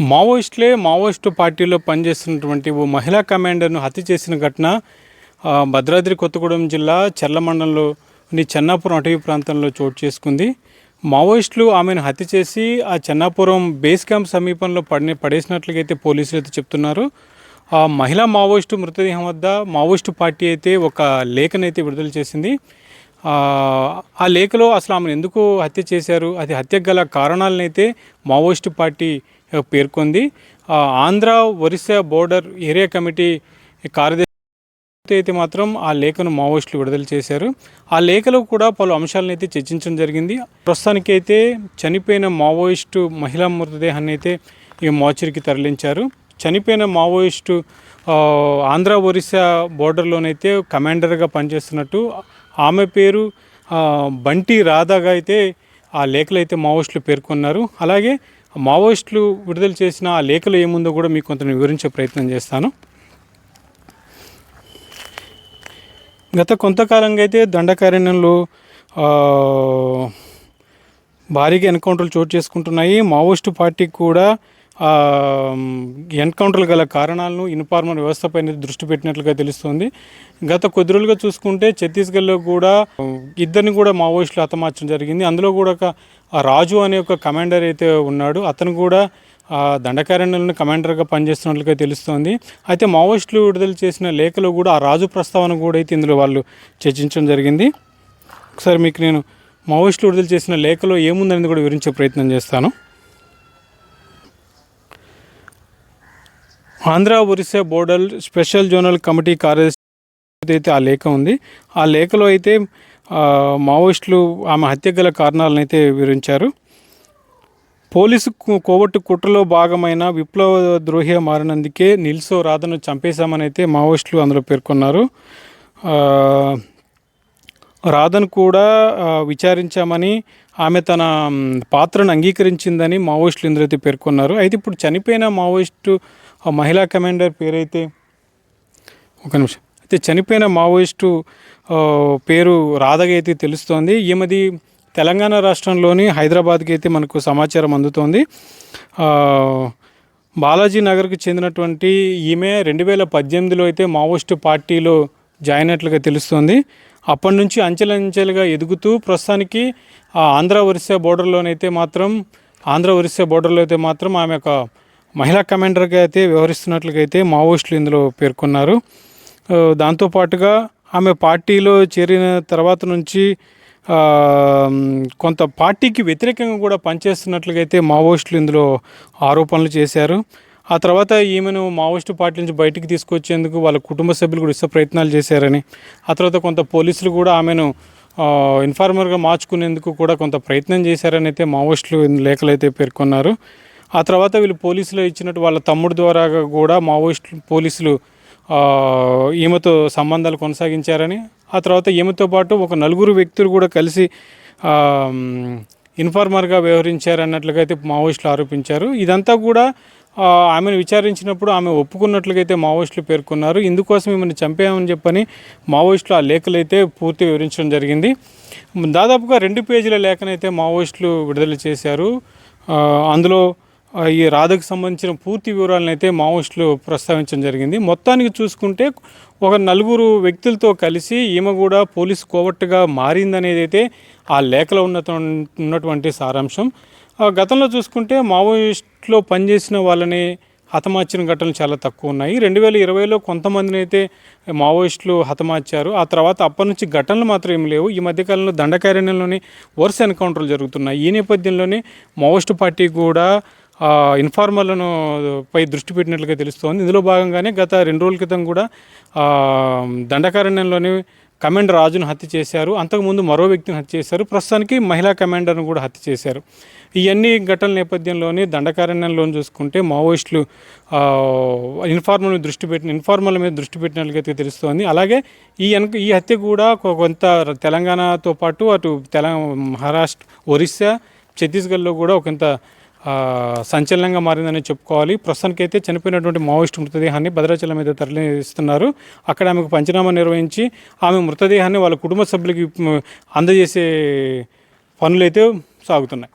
మావోయిస్టులే Maoist పార్టీలో పనిచేస్తున్నటువంటి ఓ మహిళా కమాండర్ను హత్య చేసిన ఘటన భద్రాద్రి కొత్తగూడెం జిల్లా చెర్ల మండలంలోని చెన్నాపురం అటవీ ప్రాంతంలో చోటు చేసుకుంది. మావోయిస్టులు ఆమెను హత్య చేసి ఆ చెన్నాపురం బేస్ క్యాంప్ సమీపంలో పడి పడేసినట్లుగా అయితే పోలీసులు అయితే చెప్తున్నారు. ఆ మహిళా మావోయిస్టు మృతదేహం వద్ద మావోయిస్టు పార్టీ అయితే ఒక లేఖనైతే విడుదల చేసింది. ఆ, లేఖలో అసలు ఆమెను ఎందుకు హత్య చేశారు అది హత్యకు గల కారణాలనైతే మావోయిస్టు పార్టీ పేర్కొంది. Andhra Orissa border area committee కార్యదర్శి అయితే మాత్రం ఆ లేఖను మావోయిస్టులు విడుదల చేశారు. ఆ లేఖలో కూడా పలు అంశాలను అయితే చర్చించడం జరిగింది. ప్రస్తుతానికి అయితే చనిపోయిన మావోయిస్టు మహిళా మృతదేహాన్ని అయితే ఈ మోచరికి తరలించారు. చనిపోయిన మావోయిస్టు ఆంధ్ర ఒరిస్సా బోర్డర్లోనైతే కమాండర్గా పనిచేస్తున్నట్టు ఆమె పేరు బంటి రాధాగా అయితే ఆ లేఖలు అయితే మావోయిస్టులు పేర్కొన్నారు. అలాగే మావోయిస్టులు విడుదల చేసిన ఆ లేఖలు ఏముందో కూడా మీకు కొంత వివరించే ప్రయత్నం చేస్తాను. గత కొంతకాలంగా అయితే దండకారణ్యంలో భారీగా ఎన్కౌంటర్లు చోటు చేసుకుంటున్నాయి. మావోయిస్టు పార్టీకి కూడా ఎన్కౌంటర్లు గల కారణాలను ఇన్ఫార్మల్ వ్యవస్థపై దృష్టి పెట్టినట్లుగా తెలుస్తోంది. గత కొద్ది రోజులుగా చూసుకుంటే ఛత్తీస్గఢ్లో కూడా ఇద్దరిని కూడా మావోయిస్టులు హతమార్చడం జరిగింది. అందులో కూడా ఒక ఆ రాజు అనే ఒక కమాండర్ అయితే ఉన్నాడు. అతను కూడా ఆ, దండకారణ్యంలో కమాండర్గా పనిచేస్తున్నట్లుగా తెలుస్తోంది. అయితే మావోయిస్టులు విడుదల చేసిన లేఖలో కూడా ఆ రాజు ప్రస్తావన కూడా అయితే ఇందులో వాళ్ళు చర్చించడం జరిగింది. ఒకసారి మీకు నేను మావోయిస్టులు విడుదల చేసిన లేఖలో ఏముందనేది కూడా వివరించే ప్రయత్నం చేస్తాను. Andhra Orissa border special zonal committee కార్యదర్శి అయితే ఆ లేఖ ఉంది. ఆ లేఖలో అయితే మావోయిస్టులు ఆమె హత్య గల కారణాలను అయితే వివరించారు. పోలీసు కోవట్టు కుట్రలో భాగమైన విప్లవ ద్రోహి మారినందుకే నిల్సో రాధను చంపేశామని అయితే మావోయిస్టులు అందులో పేర్కొన్నారు. రాధను కూడా విచారించామని ఆమె తన పాత్రను అంగీకరించిందని మావోయిస్టులు ఇందులో పేర్కొన్నారు. అయితే ఇప్పుడు చనిపోయిన మావోయిస్టు మహిళా కమాండర్ పేరైతే ఒక నిమిషం. అయితే చనిపోయిన మావోయిస్టు పేరు రాధగా అయితే తెలుస్తోంది. ఈమెది తెలంగాణ రాష్ట్రంలోని హైదరాబాద్కి అయితే మనకు సమాచారం అందుతోంది. బాలాజీ నగర్కు చెందినటువంటి ఈమె రెండు వేల పద్దెనిమిదిలో అయితే మావోయిస్టు పార్టీలో జాయినట్లుగా తెలుస్తోంది. అప్పటి నుంచి అంచెలంచెలుగా ఎదుగుతూ ప్రస్తుతానికి ఆ ఆంధ్ర ఒరిస్సా బోర్డర్లోనైతే మాత్రం ఆంధ్ర ఒరిస్సా బోర్డర్లో అయితే మాత్రం ఆమె ఒక మహిళా కమాండర్గా అయితే వ్యవహరిస్తున్నట్లుగా అయితే మావోయిస్టులు ఇందులో పేర్కొన్నారు. దాంతోపాటుగా ఆమె పార్టీలో చేరిన తర్వాత నుంచి కొంత పార్టీకి వ్యతిరేకంగా కూడా పనిచేస్తున్నట్లుగా అయితే మావోయిస్టులు ఇందులో ఆరోపణలు చేశారు. ఆ తర్వాత ఈమెను మావోయిస్టు పార్టీ నుంచి బయటికి తీసుకొచ్చేందుకు వాళ్ళ కుటుంబ సభ్యులు కూడా ఇష్ట ప్రయత్నాలు చేశారని ఆ తర్వాత కొంత పోలీసులు కూడా ఆమెను ఇన్ఫార్మర్గా మార్చుకునేందుకు కూడా కొంత ప్రయత్నం చేశారని అయితే మావోయిస్టులు లేఖలు అయితే పేర్కొన్నారు. ఆ తర్వాత వీళ్ళు పోలీసులు ఇచ్చినట్టు వాళ్ళ తమ్ముడు ద్వారా కూడా మావోయిస్టులు పోలీసులు ఈమెతో సంబంధాలు కొనసాగించారని ఆ తర్వాత ఈమెతో పాటు ఒక నలుగురు వ్యక్తులు కూడా కలిసి ఇన్ఫార్మర్గా వ్యవహరించారన్నట్లుగా అయితే మావోయిస్టులు ఆరోపించారు. ఇదంతా కూడా ఆమెను విచారించినప్పుడు ఆమె ఒప్పుకున్నట్లుగా అయితే మావోయిస్టులు పేర్కొన్నారు. ఇందుకోసం ఈమెను చంపామని చెప్పని మావోయిస్టులు ఆ లేఖలు అయితే పూర్తి వివరించడం జరిగింది. దాదాపుగా రెండు పేజీల లేఖనైతే మావోయిస్టులు విడుదల చేశారు. అందులో ఈ రాధకు సంబంధించిన పూర్తి వివరాలను అయితే మావోయిస్టులు ప్రస్తావించడం జరిగింది. మొత్తానికి చూసుకుంటే ఒక నలుగురు వ్యక్తులతో కలిసి ఈమె కూడా పోలీసు కోవట్టుగా మారిందనేది అయితే ఆ లేఖలో ఉన్న ఉన్నటువంటి సారాంశం. గతంలో చూసుకుంటే మావోయిస్టులో పనిచేసిన వాళ్ళని హతమార్చిన ఘటనలు చాలా తక్కువ ఉన్నాయి. రెండు వేల ఇరవైలో కొంతమందిని అయితే మావోయిస్టులు హతమార్చారు. ఆ తర్వాత అప్పటి నుంచి ఘటనలు మాత్రం ఏమి లేవు. ఈ మధ్యకాలంలో దండకారణ్యంలోని వరుస ఎన్కౌంటర్లు జరుగుతున్నాయి. ఈ నేపథ్యంలోనే మావోయిస్టు పార్టీ కూడా ఇన్ఫార్మర్లను పై దృష్టి పెట్టినట్లుగా తెలుస్తోంది. ఇందులో భాగంగానే గత రెండు రోజుల క్రితం కూడా దండకారణ్యంలోని కమాండర్ రాజును హత్య చేశారు. అంతకుముందు మరో వ్యక్తిని హత్య చేశారు. ప్రస్తుతానికి మహిళా కమాండర్ను కూడా హత్య చేశారు. ఇవన్నీ ఘటనల నేపథ్యంలోనే దండకారణ్యంలో చూసుకుంటే మావోయిస్టులు ఇన్ఫార్మల్ మీద దృష్టి పెట్టిన ఇన్ఫార్మల్ మీద దృష్టి పెట్టినట్లయితే అయితే తెలుస్తోంది. అలాగే ఈ వెనక ఈ హత్య కూడా కొంత తెలంగాణతో పాటు అటు తెలంగాణ మహారాష్ట్ర ఒరిస్సా ఛత్తీస్గఢ్లో కూడా ఒకంత సంచలనంగా మారిందని చెప్పుకోవాలి. ప్రస్తుతానికైతే చనిపోయినటువంటి మావోయిస్ట్ మృతదేహాన్ని భద్రాచలం మీద తరలిస్తున్నారు. అక్కడ ఆమెకు పంచనామా నిర్వహించి ఆమె మృతదేహాన్ని వాళ్ళ కుటుంబ సభ్యులకి అందజేసే పనులైతే సాగుతున్నాయి.